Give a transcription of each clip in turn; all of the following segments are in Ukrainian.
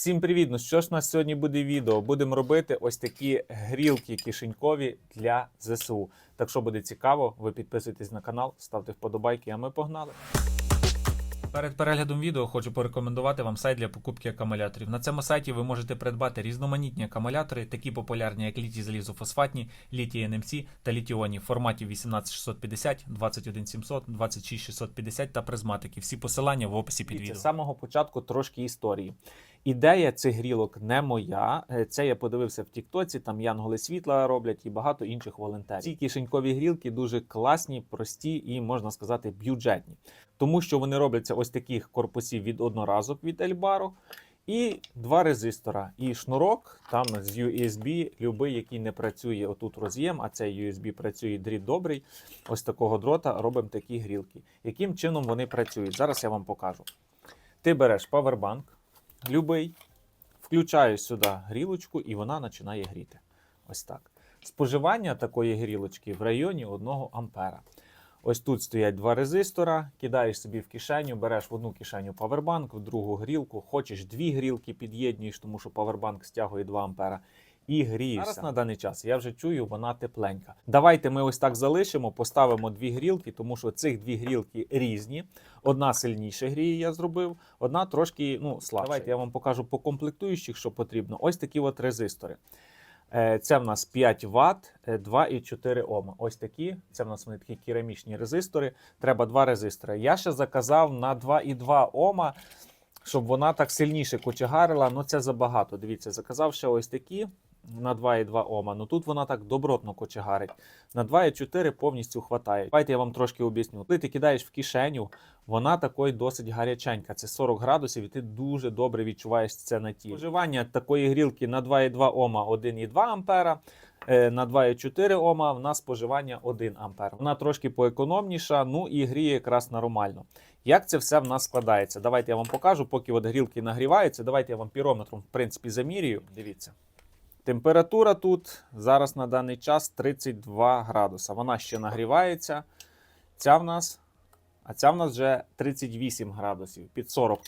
Всім привіт! Ну що ж у нас сьогодні буде відео? Будемо робити ось такі грілки кишенькові для ЗСУ. Так що буде цікаво, ви підписуйтесь на канал, ставте вподобайки, а ми погнали. Перед переглядом відео хочу порекомендувати вам сайт для покупки акумуляторів. На цьому сайті ви можете придбати різноманітні акумулятори, такі популярні, як літій залізофосфатні, літій NMC та літіоні в форматі 18650, 21700, 26650 та призматики. Всі посилання в описі під відео. З самого початку трошки історії. Ідея цих грілок не моя. Е, Це я подивився в Тіктоці, там Янголи світла роблять і багато інших волонтерів. Ці кишенькові грілки дуже класні, прості і можна сказати бюджетні, тому що вони робляться ось таких корпусів від одноразок від Ельбару. І два резистора, і шнурок там з USB, любий, який не працює отут роз'єм, а цей USB працює дріт добрий. Ось такого дрота робимо такі грілки. Яким чином вони працюють? Зараз я вам покажу. Ти береш павербанк, любий, включаєш сюди грілочку, і вона починає гріти. Ось так. Споживання такої грілочки в районі 1 ампера. Ось тут стоять два резистора, кидаєш собі в кишеню, береш в одну кишеню павербанк, в другу грілку. Хочеш дві грілки під'єднуєш, тому що павербанк стягує 2 ампера. І грієшся. Зараз на даний час я вже чую, вона тепленька. Давайте ми ось так залишимо, поставимо дві грілки, тому що цих дві грілки різні. Одна сильніше гріє, я зробив, одна трошки ну, слабша. Давайте я вам покажу по комплектуючих, що потрібно. Ось такі от резистори. Е, Це в нас 5 Вт, е, 2,4 Ома. Ось такі. Це в нас вони такі керамічні резистори. Треба два резистори. Я ще заказав на 2,2 Ома, щоб вона так сильніше кочегарила. Ну це забагато. Дивіться, заказав ще ось такі на 2,2 Ома. Ну тут вона так добротно кочегарить. На 2,4 повністю хватає. Давайте я вам трошки об'ясню. Коли ти кидаєш в кишеню, вона такої досить гаряченька. Це 40 градусів, і ти дуже добре відчуваєш це на тілі. Споживання такої грілки на 2,2 Ома 1,2 ампера. Е, На 2,4 Ома в нас споживання 1 ампер. Вона трошки поекономніша, ну і гріє якраз нормально. Як це все в нас складається? Давайте я вам покажу, поки от грілки нагріваються. Давайте я вам пірометром, в принципі, замірюю. Дивіться. Температура тут зараз на даний час 32 градуса. Вона ще нагрівається. Ця в нас, а ця в нас вже 38 градусів під 40.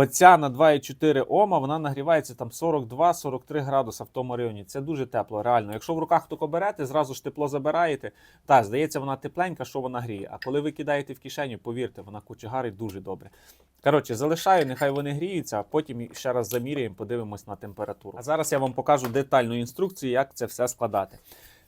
Оця на 2,4 Ома, вона нагрівається там 42-43 градуса в тому районі. Це дуже тепло, реально. Якщо в руках тако берете, зразу ж тепло забираєте. Так, здається, вона тепленька, що вона гріє. А коли ви кидаєте в кишеню, повірте, вона кучегарить дуже добре. Коротше, залишаю, нехай вони гріються, а потім ще раз заміряємо, подивимось на температуру. А зараз я вам покажу детальну інструкцію, як це все складати.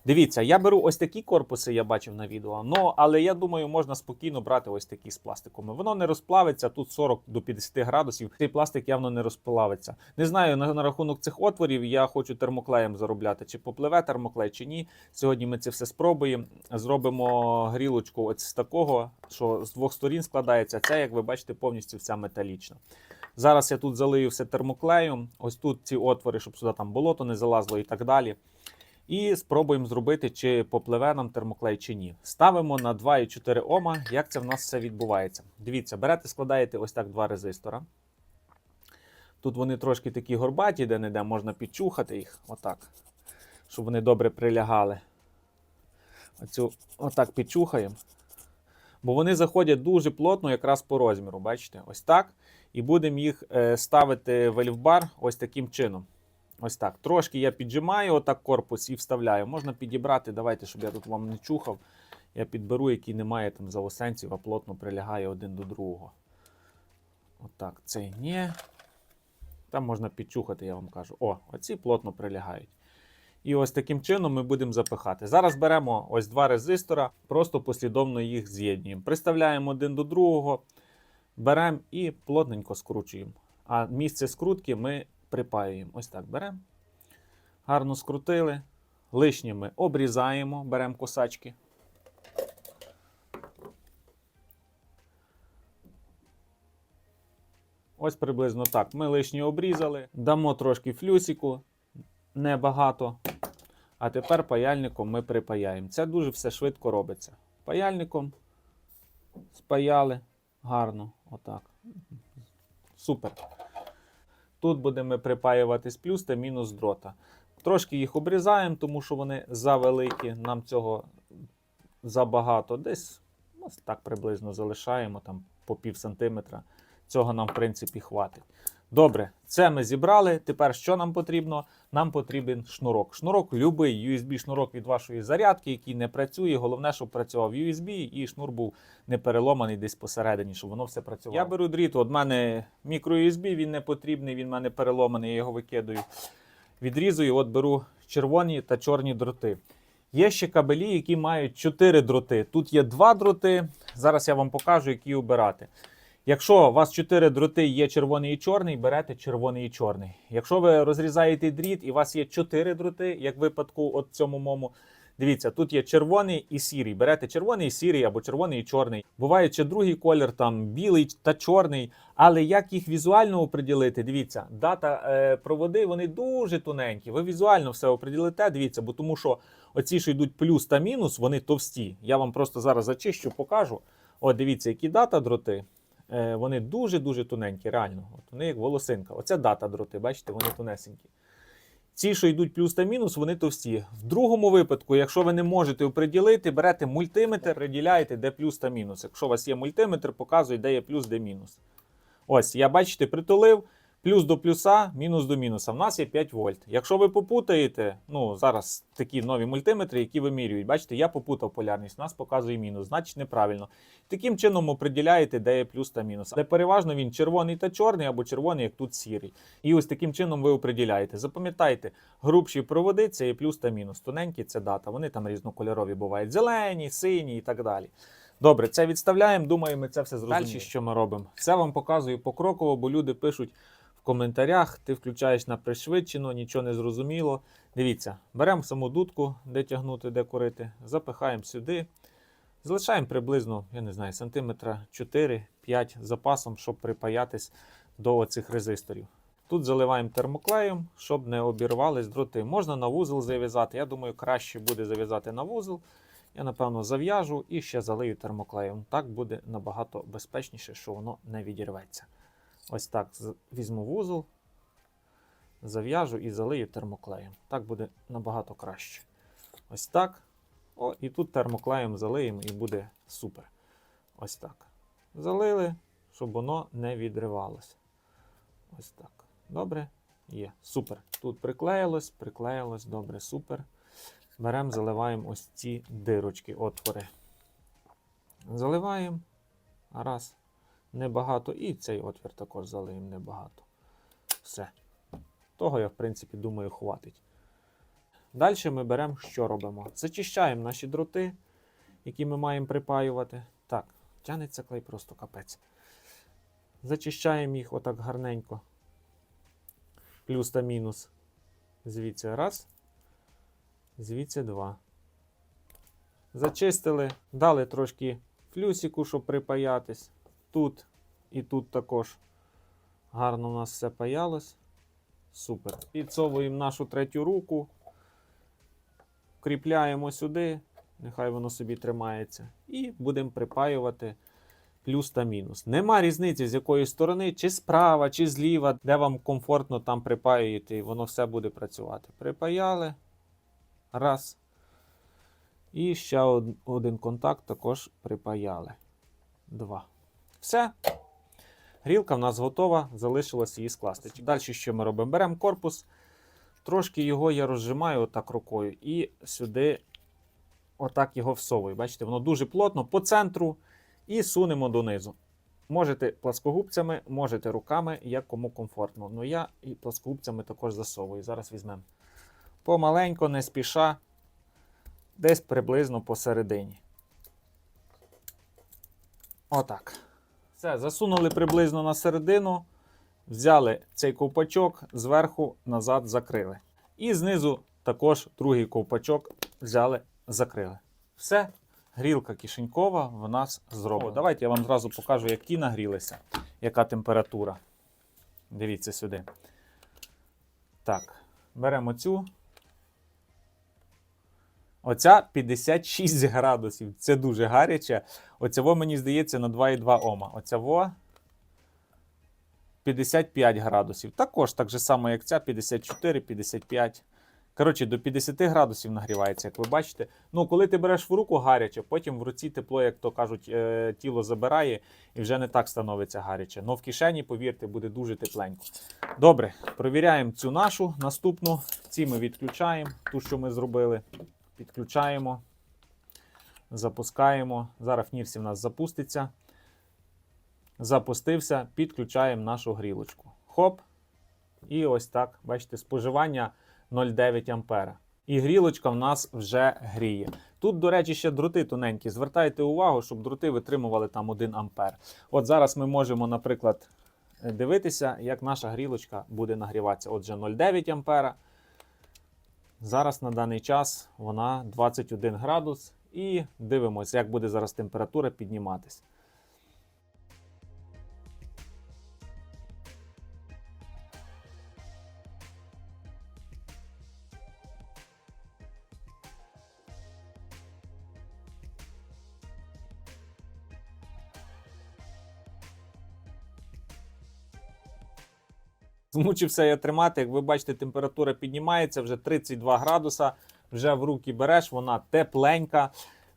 Дивіться, я беру ось такі корпуси, я бачив на відео. Ну, але я думаю, можна спокійно брати ось такі з пластиком. Воно не розплавиться, тут 40 до 50 градусів. Цей пластик явно не розплавиться. Не знаю на, на рахунок цих отворів. Я хочу термоклеєм заробляти, чи попливе термоклей, чи ні. Сьогодні ми це все спробуємо. Зробимо грілочку ось з такого, що з двох сторін складається. Це, як ви бачите, повністю вся металічна. Зараз я тут залию все термоклеєм. Ось тут ці отвори, щоб сюди там болото не залазило і так далі. І спробуємо зробити, чи попливе нам термоклей, чи ні. Ставимо на 2,4 Ома. Як це в нас все відбувається? Дивіться, берете, складаєте ось так два резистора. Тут вони трошки такі горбаті, де не де можна підчухати їх, отак, щоб вони добре прилягали. Оцю отак підчухаємо. Бо вони заходять дуже плотно, якраз по розміру. Бачите? Ось так. І будемо їх е, ставити в ельфбар ось таким чином. Ось так. Трошки я піджимаю отак корпус і вставляю. Можна підібрати, давайте, щоб я тут вам не чухав. Я підберу, який не має там заосенців, а плотно прилягає один до другого. Отак, цей ні. Там можна підчухати, я вам кажу. О, оці плотно прилягають. І ось таким чином ми будемо запихати. Зараз беремо ось два резистора, просто послідовно їх з'єднуємо. Приставляємо один до другого, беремо і плотненько скручуємо. А місце скрутки ми припаюємо. Ось так беремо. Гарно скрутили. Лишнє ми обрізаємо, беремо косачки. Ось приблизно так. Ми лишнє обрізали, дамо трошки флюсику, небагато. А тепер паяльником ми припаяємо. Це дуже все швидко робиться. Паяльником спаяли гарно. Отак. Супер. Тут будемо припаюватись плюс та мінус дрота. Трошки їх обрізаємо, тому що вони завеликі, нам цього забагато. Десь ось так приблизно залишаємо там по пів сантиметра. Цього нам, в принципі, хватить. Добре, це ми зібрали. Тепер що нам потрібно? Нам потрібен шнурок. Шнурок, любий USB-шнурок від вашої зарядки, який не працює. Головне, щоб працював USB і шнур був не переломаний десь посередині, щоб воно все працювало. Я беру дріт, от мене мікро USB, він не потрібний, він в мене переломаний, я його викидаю. Відрізую, от беру червоні та чорні дроти. Є ще кабелі, які мають 4 дроти. Тут є 2 дроти. Зараз я вам покажу, які обирати. Якщо у вас 4 дроти є червоний і чорний, берете червоний і чорний. Якщо ви розрізаєте дріт і у вас є 4 дроти, як в випадку от цьому мому, дивіться, тут є червоний і сірий. Берете червоний і сірий або червоний і чорний. Буває ще другий колір, там білий та чорний. Але як їх візуально оприділити? Дивіться, дата е, проводи вони дуже тоненькі. Ви візуально все оприділите, дивіться, бо тому що оці, що йдуть плюс та мінус, вони товсті. Я вам просто зараз зачищу, покажу. От дивіться, які дата дроти. Е, вони дуже-дуже тоненькі, реально. От вони як волосинка. Оце дата дроти, бачите, вони тонесенькі. Ці, що йдуть плюс та мінус, вони товсті. В другому випадку, якщо ви не можете оприділити, берете мультиметр, приділяєте, де плюс та мінус. Якщо у вас є мультиметр, показує, де є плюс, де мінус. Ось, я бачите, притулив. Плюс до плюса, мінус до мінуса. В нас є 5 вольт. Якщо ви попутаєте, ну зараз такі нові мультиметри, які вимірюють, бачите, я попутав полярність, у нас показує мінус, значить неправильно. Таким чином оприділяєте, де є плюс та мінус. Але переважно він червоний та чорний, або червоний, як тут сірий. І ось таким чином ви оприділяєте. Запам'ятайте, грубші проводи це є плюс та мінус. Тоненькі це дата. Вони там різнокольорові бувають. Зелені, сині і так далі. Добре, це відставляємо. Думаю, ми це все зрозуміли. Далі що ми робимо? Це вам показую покроково, бо люди пишуть в коментарях, ти включаєш на пришвидшено, нічого не зрозуміло. Дивіться, беремо саму дудку, де тягнути, де курити, запихаємо сюди. Залишаємо приблизно, я не знаю, сантиметра 4-5 запасом, щоб припаятись до оцих резисторів. Тут заливаємо термоклеєм, щоб не обірвались дроти. Можна на вузол зав'язати. Я думаю, краще буде зав'язати на вузол. Я, напевно, зав'яжу і ще залию термоклеєм. Так буде набагато безпечніше, що воно не відірветься. Ось так візьму вузол, зав'яжу і залию термоклеєм. Так буде набагато краще. Ось так. О, і тут термоклеєм залиємо і буде супер. Ось так. Залили, щоб воно не відривалося. Ось так. Добре? Є. Супер. Тут приклеїлось, приклеїлось, добре, супер. Беремо, заливаємо ось ці дирочки, отвори. Заливаємо. Раз. Небагато. І цей отвір також залиємо небагато. Все. Того я, в принципі, думаю, хватить. Далі ми беремо, що робимо? Зачищаємо наші дроти, які ми маємо припаювати. Так, тянеться клей просто капець. Зачищаємо їх отак гарненько. Плюс та мінус. Звідси раз. Звідси два. Зачистили, дали трошки флюсику, щоб припаятись. Тут і тут також гарно у нас все паялось. Супер. Підсовуємо нашу третю руку. Кріпляємо сюди, нехай воно собі тримається. І будемо припаювати плюс та мінус. Нема різниці, з якої сторони, чи справа, чи зліва, де вам комфортно там припаюєте, і воно все буде працювати. Припаяли. Раз. І ще один контакт також припаяли. Два. Все. Грілка в нас готова, залишилось її скласти. Далі що ми робимо? Беремо корпус, трошки його я розжимаю отак рукою і сюди отак його всовую. Бачите, воно дуже плотно по центру і сунемо донизу. Можете пласкогубцями, можете руками, як кому комфортно. Ну я і пласкогубцями також засовую. Зараз візьмемо. Помаленько, не спіша, десь приблизно посередині. Отак. Все, засунули приблизно на середину, взяли цей ковпачок, зверху назад закрили. І знизу також другий ковпачок взяли, закрили. Все, грілка кишенькова в нас зроблена. Давайте я вам зразу покажу, як ті нагрілися, яка температура. Дивіться сюди. Так, беремо цю. Оця 56 градусів. Це дуже гаряче. Оцього, мені здається, на 2,2 Ома. Оцього 55 градусів. Також так же само, як ця, 54-55. Коротше, до 50 градусів нагрівається, як ви бачите. Ну, коли ти береш в руку гаряче, потім в руці тепло, як то кажуть, е, тіло забирає і вже не так становиться гаряче. Но в кишені, повірте, буде дуже тепленько. Добре, провіряємо цю нашу наступну. Ці ми відключаємо, ту, що ми зробили. Підключаємо, запускаємо. Зараз Фнірсі в нас запуститься. Запустився, підключаємо нашу грілочку. Хоп. І ось так, бачите, споживання 0,9 ампера. І грілочка в нас вже гріє. Тут, до речі, ще дроти тоненькі. Звертайте увагу, щоб дроти витримували там 1 ампер. От зараз ми можемо, наприклад, дивитися, як наша грілочка буде нагріватися. Отже, 0,9 ампера. Зараз на даний час вона 21 градус. І дивимося, як буде зараз температура підніматися. Змучився я тримати. Як ви бачите, температура піднімається вже 32 градуса. Вже в руки береш, вона тепленька.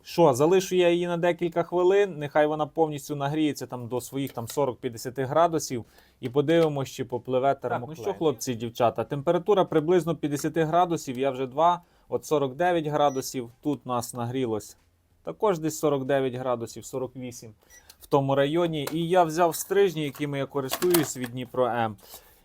Що, залишу я її на декілька хвилин. Нехай вона повністю нагріється там до своїх там 40-50 градусів. І подивимося, чи попливе термоклей. ну що, хлопці і дівчата, температура приблизно 50 градусів. Я вже 2, от 49 градусів. Тут нас нагрілось також десь 49 градусів, 48 в тому районі. І я взяв стрижні, якими я користуюсь від Дніпро М.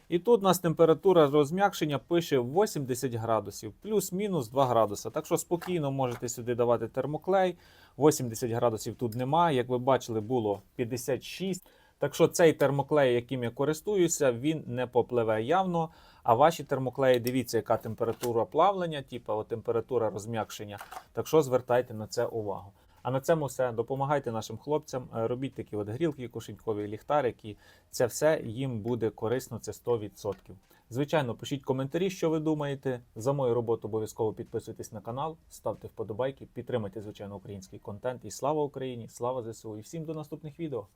І тут у нас температура розм'якшення пише 80 градусів, плюс-мінус 2 градуси. Так що спокійно можете сюди давати термоклей. 80 градусів тут немає. Як ви бачили, було 56. Так що цей термоклей, яким я користуюся, він не попливе явно. А ваші термоклеї, дивіться, яка температура плавлення, типу температура розм'якшення. Так що звертайте на це увагу. А на цьому все. Допомагайте нашим хлопцям, е, робіть такі от грілки, кошенькові ліхтарики. Це все їм буде корисно, це 100%. Звичайно, пишіть коментарі, що ви думаєте. За мою роботу обов'язково підписуйтесь на канал, ставте вподобайки, підтримайте, звичайно, український контент. І слава Україні! Слава ЗСУ! І всім до наступних відео!